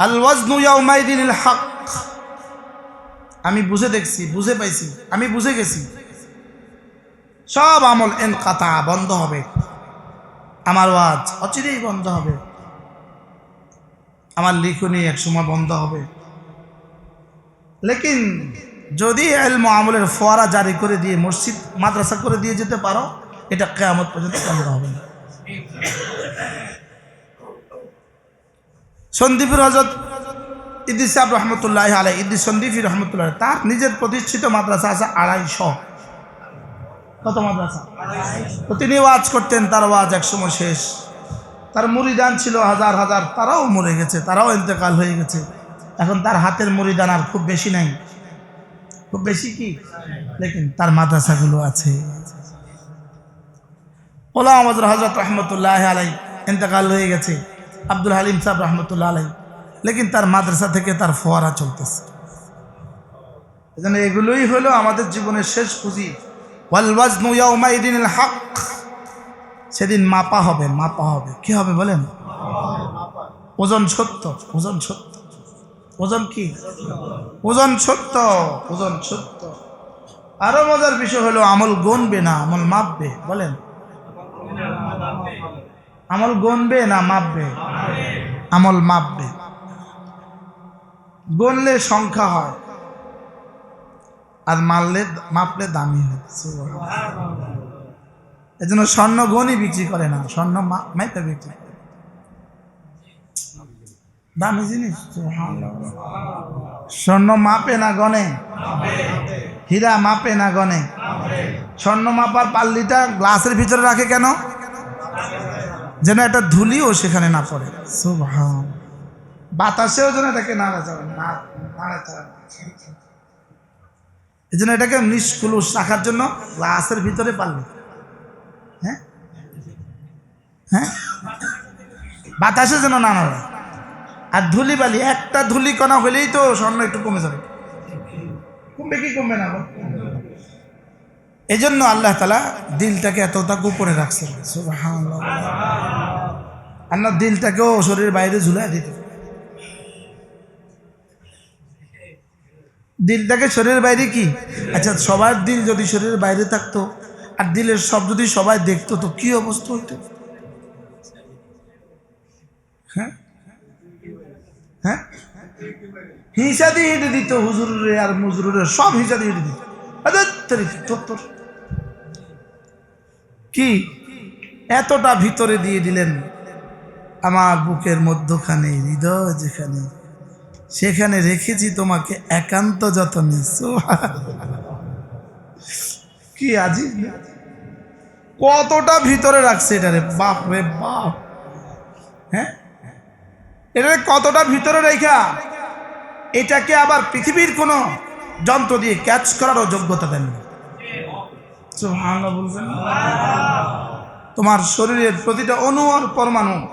আল ওয়াজনু ইয়াউমাইদিনিল হক আমি বুঝে দেখছি, বুঝে পাইছি, আমি বুঝে গেছি। সব আমল এন কাতা বন্ধ হবে। আমার ওয়াজ অচিরেই বন্ধ হবে। আমার লিখনি একসময় বন্ধ হবে। লেকিন যদি এলম আমলের ফোয়ারা জারি করে দিয়ে মসজিদ, মাদ্রাসা করে দিয়ে যেতে পারো, এটা কেয়ামত পর্যন্ত বন্ধ হবে না। সন্দীপের হজরত ইদ্দিস সাহেব রহমতুল্লাহ আলাই ইদ্দিস সন্দীপী রহমতুল্লাহ তার নিজের প্রতিষ্ঠিত মাদ্রাসা আছে আড়াইশো। কত মাদ্রাসা? তো তিনি ওয়াজ করতেন, তার ওয়াজ একসময় শেষ। তার মুড়িদান ছিল হাজার হাজার, তারাও মরে গেছে, তারাও ইন্তেকাল হয়ে গেছে। এখন তার হাতের মুড়িদান আর খুব বেশি নাই। খুব বেশি কি? লেকিন তার মাদ্রাসাগুলো আছে। ওলা আমাদের হজরত রহমতুল্লাহ আলাই ইন্তেকাল হয়ে গেছে। আব্দুল হালিম সাহেব রহমতুল্লাহ আলাই লেকিন তার মাদ্রাসা থেকে তার ফোয়ারা চলতেছে। এজন্য এগুলোই হলো আমাদের জীবনের শেষ পুঁজি। হক। সেদিন মাপা হবে মাপা হবে। কি হবে বলেন? ওজন সত্য ওজন সত্য। ওজন কি? ওজন সত্য ওজন সত্য। আরও মজার বিষয় হলো আমল গনবে না, আমল মাপবে, বলেন? আমল গনবে না, মাপবে? আমল মাপবে। গণলে সংখ্যা হয়, আর মারলে, মাপলে দামি হয়। জন্য স্বর্ণ গনই বিক্রি করে না, স্বর্ণ মাইপে বিক্রি করে। দামি জিনিস স্বর্ণ মাপে না গনে, হীরা মাপে না গনে। স্বর্ণ মাপার পাল্লিটা গ্লাসের ভিতরে রাখে কেন? যেন একটা ধুলিও সেখানে না পড়ে। বাতাসেও যেন এটাকে নাড়া যাবে না নাড়াতে হবে এই জন্য এটাকে নিষ্কুলুষ রাখার জন্য গ্লাসের ভিতরে পারলে হ্যাঁ? হ্যাঁ? বাতাসে যেন না নাড়ে আর ধুলি বালি, একটা ধুলি কণা হলেই তো স্বর্ণ একটু কমে যাবে। কমবে কি কমবে না? এই জন্য আল্লাহ তালা দিলটাকে এতটা উপরে রাখছেন। আর দিলটাকেও শরীরের বাইরে ঝুলাই দিত দিলটাকে শরীরের বাইরে কি? আচ্ছা সবার দিল যদি শরীরের বাইরে থাকতো, আর দিলের সব যদি সবাই দেখতো, তো কি অবস্থা হইতো? হ্যাঁ? হ্যাঁ? হিসা দিয়ে হেঁটে দিত হুজুরে আর মুজুরে সব হিসা দিয়ে হেঁটে দিত। তোর তোর। কি এতটা ভিতরে দিয়ে দিলেন? আমার বুকের মধ্যখানে, হৃদয় যেখানে, সেখানে রেখেছি তোমাকে একান্ত যতনে। কি আজি কতটা ভিতরে রাখছে এটারে বাপ রে বাপ। হ্যাঁ? এটা কতটা ভিতরে রেখা? এটাকে আবার পৃথিবীর কোনো যন্ত্র দিয়ে ক্যাচ করারও যোগ্যতা দেন না। তোমার শরীরের প্রতিটা অণু আর পরমাণু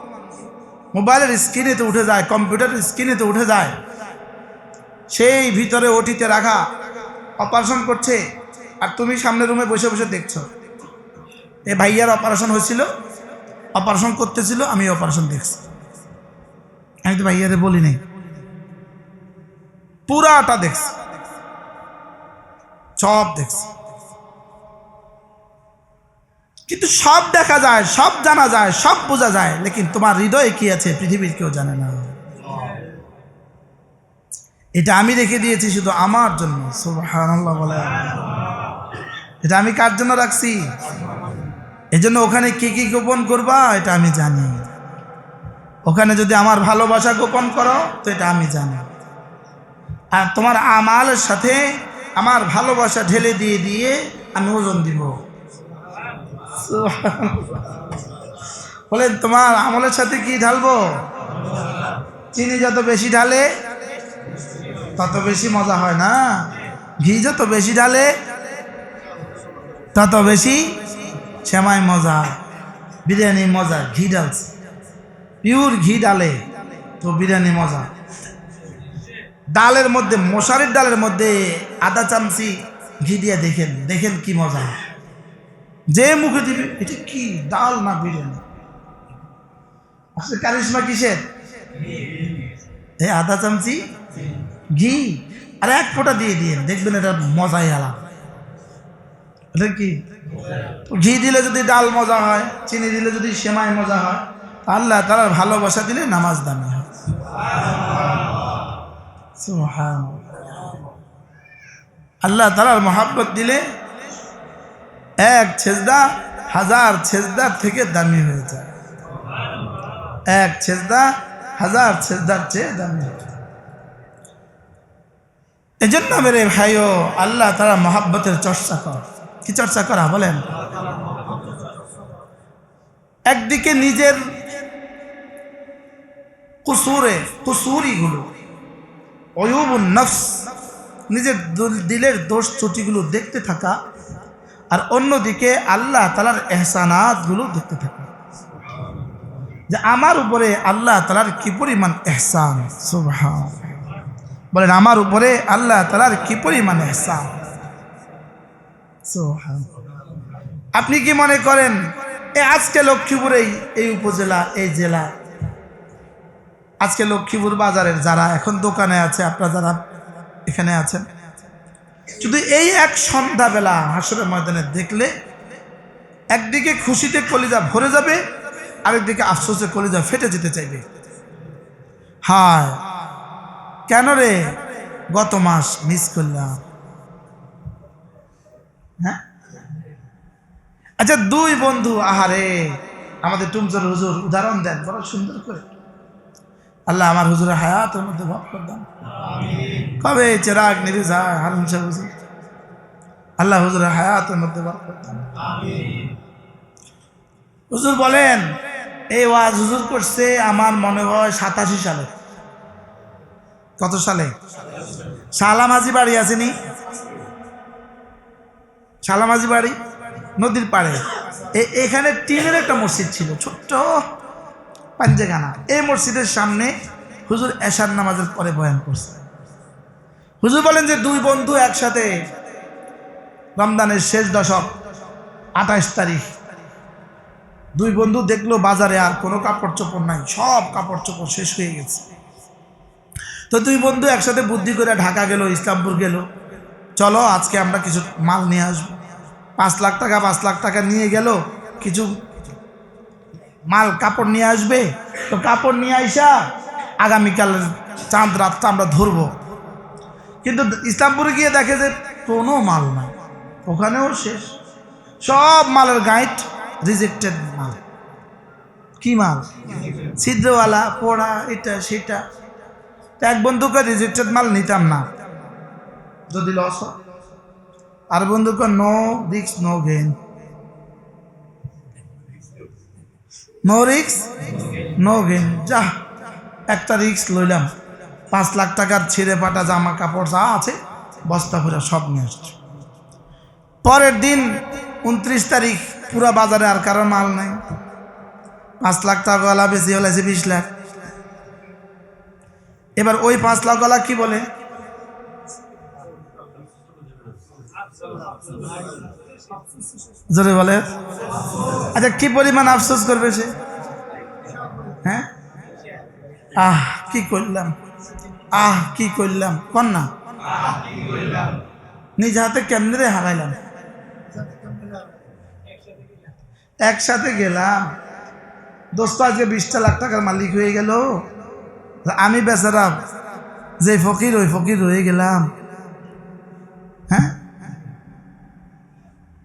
মোবাইলের স্ক্রিনে তো উঠে যায়, কম্পিউটারের স্ক্রিনে তো উঠে যায়। সেই ভিতরে ওটিতে রাখা, অপারেশন করছে, আর তুমি সামনের রুমে বসে বসে দেখছ। এ ভাইয়ার অপারেশন হয়েছিল, অপারেশন করতেছিল আমি অপারেশন দেখছি। আমি তো ভাইয়ারে বলি নাই। পুরাটা দেখছি। সব দেখছি। কিন্তু সব দেখা যায়, সব জানা যায়, সব বোঝা যায়, লেকিন তোমার হৃদয়ে কি আছে পৃথিবীর কেউ জানে না। এটা আমি রেখে দিয়েছি শুধু আমার জন্য বলে। এটা আমি কার জন্য রাখছি? এই জন্য ওখানে কি কি গোপন করবা, এটা আমি জানি। ওখানে যদি আমার ভালোবাসা গোপন করো, তো এটা আমি জানি। আর তোমার আমালের সাথে আমার ভালোবাসা ঢেলে দিয়ে দিয়ে আমি ওজন দিব। বলেন তোমার আমলের সাথে কি ঢালবো? চিনি যত বেশি ঢালে, তত বেশি মজা হয় না। ঘি যত বেশি ঢালে, তত বেশি সেমাই মজা। বিরিয়ানি মজা, ঘি ডালছে পিওর ঘি ডালে তো বিরিয়ানি মজা। ডালের মধ্যে, মশারির ডালের মধ্যে আদা চামচি ঘি দিয়ে দেখেন দেখেন কি মজা। যে মুখে দিবে, এটা কি ডাল না বিরিয়ানি? আসলে কারিশমা কিসের? এই আধা চামচি ঘি। আর এক ফোঁটা দিয়ে দিয়ে দেখবেন এটা মজাই আলাদা। এটা কি? ঘি দিলে যদি ডাল মজা হয়, চিনি দিলে যদি সেমাই মজা হয় আল্লাহ তারা ভালোবাসা দিলে নামাজ দামি হয়। আল্লাহ তালার মহাব্বত দিলে এক ছেজদা, হাজার ছেজদার থেকে দামি হয়ে যায়। এক ছেজদা, হাজার ছেজদার চেয়ে দামি হয়ে যায়। এই জন্য মেরে ভাইও, আল্লাহ তারা মহাব্বতের চর্চা কর। কি চর্চা করা বলেন? একদিকে নিজের কুসুরে, কুসুরিগুলো, অয়ুবুন নফস, নিজের দিলের দোষ ত্রুটিগুলো দেখতে থাকা আর অন্যদিকে আল্লাহ তালার এহসানাতগুলো দেখতে থাকা। যে আমার উপরে আল্লাহ তালার কি পরিমাণ এহসান? সুবহান বলেন, আমার উপরে আল্লাহ তালার কি পরিমাণ এহসান? সুবহান আপনি কি মনে করেন, এ আজকে লক্ষ্মীপুরেই, এই উপজেলা, এই জেলা? আজকে লক্ষ্মীপুর বাজারের যারা এখন দোকানে আছে, আপনারা যারা এখানে আছেন শুধু এই এক সন্ধ্যাবেলা হাসরের ময়দানে দেখলে একদিকে খুশিতে কলিজা ভরে যাবে, আরেকদিকে আফসোসে কলিজা ফেটে যেতে চাইবে। হায়, কেন রে গত মাস মিস করলাম? হ্যাঁ? আচ্ছা দুই বন্ধু, আহারে, আমাদের টুমজোর হুজুর উদাহরণ দেন, বড় সুন্দর করে। আল্লাহ আমার হুজুরের হায়াতের মধ্যে ভাব করতাম কবে চেরাগ যায় হারুন আল্লাহ হুজুরের হায়াতের মধ্যে ভাব করতাম হুজুর বলেন, এই ওয়াজ হুজুর করছে আমার মনে হয় সাতাশি সালে। কত সালে? সালামাজি বাড়ি আসেনি সালামাজি বাড়ি নদীর পাড়ে। এখানে টিনের একটা মসজিদ ছিল, ছোট্ট। পাঞ্জেখানা এই মসজিদের সামনে হুজুর এশার নামাজের পরে বয়ান করছে। হুজুর বলেন যে দুই বন্ধু একসাথে রমজানের শেষ দশক, আঠাশ তারিখ, দুই বন্ধু দেখল বাজারে আর কোনো কাপড় চোপড় নাই, সব কাপড় চোপড় শেষ হয়ে গেছে। তো দুই বন্ধু একসাথে বুদ্ধি করে ঢাকা গেল, ইসলামপুর গেল। চলো, আজকে আমরা কিছু মাল নিয়ে আসব। পাঁচ লাখ টাকা, পাঁচ লাখ টাকা নিয়ে গেল, কিছু মাল কাপড় নিয়ে আসবে? তো কাপড় নিয়ে আইসা আগামীকাল চাঁদ রাতটা আমরা ধরবো। কিন্তু ইসলামপুরে গিয়ে দেখে যে কোনো মাল নাই। ওখানেও শেষ। সব মালের গাইড রিজেক্টেড মাল। কি মাল? ছিদ্রওয়ালা, পোড়া, এটা, সেটা। এক বন্ধুকে রিজেক্টেড মাল নিতাম না। যদি লস আর বন্ধুকে নো রিক্স নো গেইন নো রিক্স নো গেইন যা, একটা রিক্স লইলাম। পাঁচ লাখ টাকার ছিঁড়ে পাটা জামা কাপড় যা আছে, বস্তা পুরা সব নিয়ে আসছে। পরের দিন উনত্রিশ তারিখ, পুরা বাজারে আর কারও মাল নাই। পাঁচ লাখ টাকা গলা বেশি হলে বিশ লাখ। এবার ওই পাঁচ লাখ গলা কি বলে? জোরে বলে। আচ্ছা কি পরিমাণ আফসোস করবে সে? হ্যাঁ? আহ, কি করলাম? আহ, কি করলাম? কন না। নিজ হাতে কেমনে হারাইলাম? একসাথে গেলাম। দোস্ত, আজকে বিশটা লাখ টাকার মালিক হয়ে গেল। আমি বেচারা যে ফকির, ওই ফকির হয়ে গেলাম হ্যাঁ কা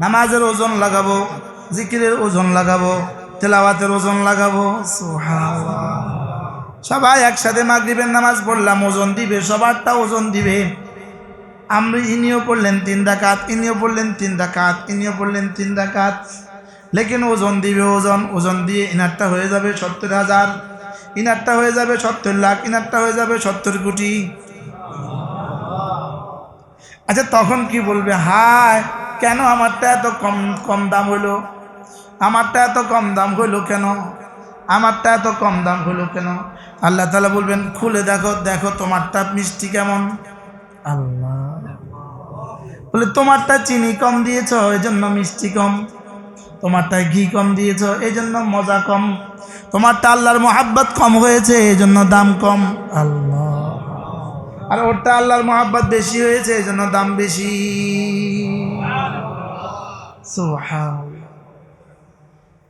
নামাজের ওজন লাগাবো, জিকিরের ওজন লাগাবো, তেলাওয়াতের ওজন লাগাবো। সবাই একসাথে মাগরিবের নামাজ পড়লাম, ওজন দিবে, সবারটা ওজন দিবে। আমরা, ইনিও পড়লেন তিন ডাকাত ইনিও পড়লেন তিন ডাকাত ইনিও পড়লেন তিন ডাকাত লেকিন ওজন দিবে ওজন ওজন দিয়ে ইনারটা হয়ে যাবে সত্তর হাজার। ইনারটা হয়ে যাবে সত্তর লাখ, ইনারটা হয়ে যাবে সত্তর কোটি। আচ্ছা তখন কি বলবে? হায় কেন আমারটা এত কম কম দাম হলো আমারটা এত কম দাম হলো কেন? আমারটা এত কম দাম হলো কেন? আল্লাহ তালা বলবেন, খুলে দেখো দেখো তোমারটা মিষ্টি কেমন? আল্লাহ। বলে, তোমারটা চিনি কম দিয়েছ এই জন্য মিষ্টি কম। তোমারটায় ঘি কম দিয়েছ এই জন্য মজা কম। তোমারটা আল্লাহর মোহাব্বত কম হয়েছে এই জন্য দাম কম। আল্লাহ। আর ওরটা আল্লাহর মোহাব্বত বেশি হয়েছে এই জন্য দাম বেশি। সুবহানাল্লাহ।